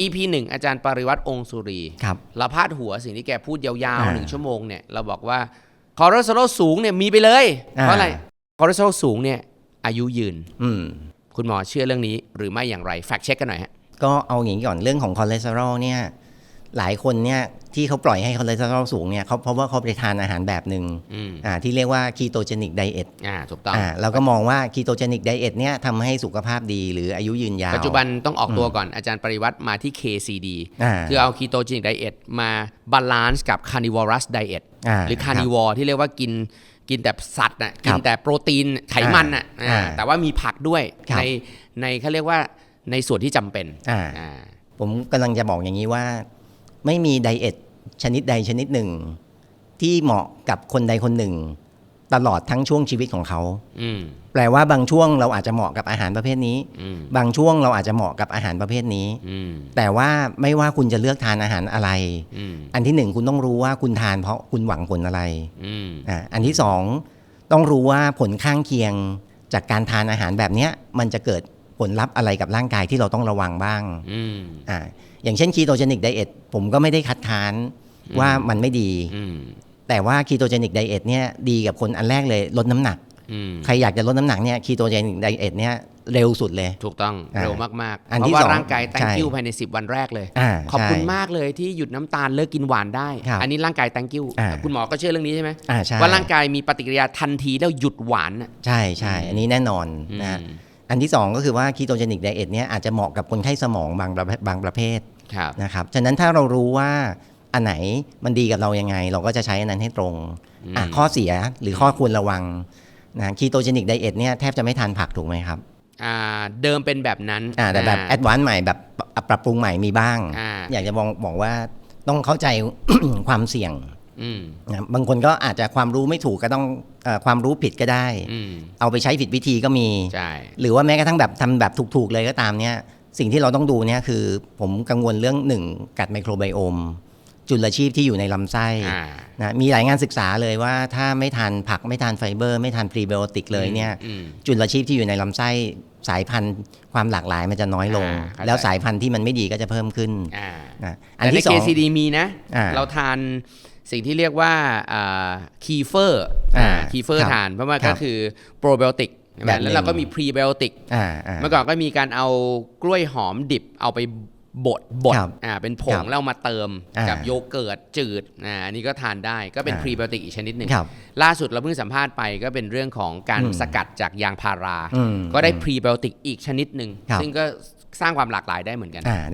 EP หนึ่งอาจารย์ปริวัติองค์สุรีครับเราพาดหัวสิ่งที่แกพูดยาวๆอ่าหนึ่งชั่วโมงเนี่ยเราบอกว่าคอเลสเตอรอลสูงเนี่ยมีไปเลยอ่าเพราะอะไรคอเลสเตอรอลสูงเนี่ยอายุยืน อืมคุณหมอเชื่อเรื่องนี้หรือไม่อย่างไร แฟกเช็คกันหน่อยฮะ ก็เอาอย่างนี้ก่อนเรื่องของคอเลสเตอรอลเนี่ย หลายคนเนี่ยที่เขาปล่อยให้คอเลสเตอรอลสูงเนี่ยเขาเพราะว่าเขาไปทานอาหารแบบหนึ่งอืมอ่าที่เรียกว่าคีโตเจนิกไดเอทอ่าถูกต้องอ่าเราก็มองว่าคีโตเจนิกไดเอทเนี่ยทำให้สุขภาพดีหรืออายุยืนยาว ปัจจุบันต้องออกตัวก่อนอาจารย์ปริวัติมาที่ KCD อ่าคือเอา ketogenic diet มาบาลานซ์กับ carnivorous diet อ่าหรือ carnivore ที่เรียกว่ากินกินแต่สัตว์น่ะกินแต่โปรตีนไขมันน่ะอ่าอ่าแต่ว่ามีผักด้วยครับในในเขาเรียกว่าในส่วนที่จำเป็นอ่าอ่าผมกำลังจะบอกอย่างนี้ว่า ไม่มีไดเอทชนิดใดชนิดหนึ่ง ที่เหมาะกับคนใดคนหนึ่ง ตลอดทั้งช่วงชีวิตของเขาอืมแปลว่าบางช่วงเราอาจจะเหมาะกับอาหารประเภทนี้อืมบางช่วงเราอาจจะเหมาะกับอาหารประเภทนี้อืมแต่ว่าไม่ว่าคุณจะเลือกทานอาหารอะไรอืมอันที่หนึ่งคุณต้องรู้ว่าคุณทานเพราะคุณหวังผลอะไรอืมอ่าอันที่สองต้องรู้ว่าผลข้างเคียงจากการทานอาหารแบบเนี้ยมันจะเกิด ผลลัพธ์อะไรกับร่างกายที่เราต้องระวังบ้างอืมอ่าอย่างเช่นคีโตเจนิกไดเอทผมก็ไม่ได้คัดค้านว่ามันไม่ดีอืมแต่ว่าคีโตเจนิกไดเอทเนี่ยดีกับคนอันแรกเลยลดน้ำหนักอืมใครอยากจะลดน้ำหนักเนี่ยคีโตเจนิกไดเอทเนี่ยเร็วสุดเลย ถูกต้องอ่าเร็วมากๆอันเพที่ราะว่าสองร่างกาย thank ใช่ you ภายใน 10 วันแรกเลยอ่าขอบคุณใช่มากเลยที่หยุดน้ำตาลเลิกกินหวานได้ครับอันนี้ร่างกาย thank you อ่าคุณหมอก็เชื่อเรื่องนี้ใช่ไหมอ่าใช่ว่าร่างกายมีปฏิกิริยาทันทีแล้วหยุดหวานน่ะใช่ใช่อันนี้แน่นอนนะฮะ อืมอันที่สองก็คือว่าคีโตเจนิกไดเอทเนี่ยอาจจะเหมาะกับคนไข้สมองบางประเภทบางประเภทครับนะครับฉะนั้นถ้าเรารู้ว่าอันไหนมันดีกับเรายังไง เราก็จะใช้อันนั้นให้ตรงอะอืมข้อเสียหรือข้อควรระวังนะคีโตเจนิกไดเอทเนี่ยแทบจะไม่ทานผักถูกไหมครับอ่าเดิมเป็นแบบนั้นอ่าแต่แบบแอดวานซ์ใหม่แบบปรับปรับปรุงใหม่มีบ้างอ่าอยากจะบอกบอกว่าต้องเข้าใจความเสี่ยงอืมนะ บางคนก็อาจจะความรู้ไม่ถูกก็ต้องเออความรู้ผิดก็ได้อืมเอาไปใช้ผิดวิธีก็มีใช่หรือว่าแม้กระทั่งแบบทำแบบถูกๆเลยก็ตามเนี่ย สิ่งที่เราต้องดูเนี่ยคือ ผมกังวลเรื่องหนึ่งกัดไมโครไบโอม จุลชีพที่อยู่ในลำไส้อ่านะมีหลายงานศึกษาเลยว่าถ้าไม่ทานผักไม่ทานไฟเบอร์ ไม่ทานพรีไบโอติกเลยเนี่ยอืมจุลชีพที่อยู่ในลำไส้สายพันธุ์ความหลากหลายมันจะน้อยลงอ่าเข้าใจแล้วสายพันธุ์ที่มันไม่ดีก็จะเพิ่มขึ้นอ่านะอันแต่ในที่สอง KCD มีนะอ่าเราทาน สิ่งที่เรียกว่าคีเฟอร์อ่าคีเฟอร์ครับทานเพราะว่าครัก็บคือโปรไบโอติกแบบหนึ่แล้วงเราก็มีพรีไบโอติกอ่าอ่าเมื่อก่อนก็มีการเอากล้วยหอมดิบเอาไปบดบดครับอ่าเป็นผคงรับแล้วเอามาเติมอ่ากักับโยเกิร์ตจืดอ่าอันนี้ก็ทานได้ก็เป็นอ่าพรีไบโอติกอีกชนิดหนึ่งครับล่าสุดเราเพิ่งสัมภาษณ์ไปก็เป็นเรื่องของการอืมสกัดจากยางพาราอืมก็ได้พรีไบโอติกอีกชนิดหนึ่งครับซึ่งก็สร้างความหลากหลายได้เหมือนกันอ่า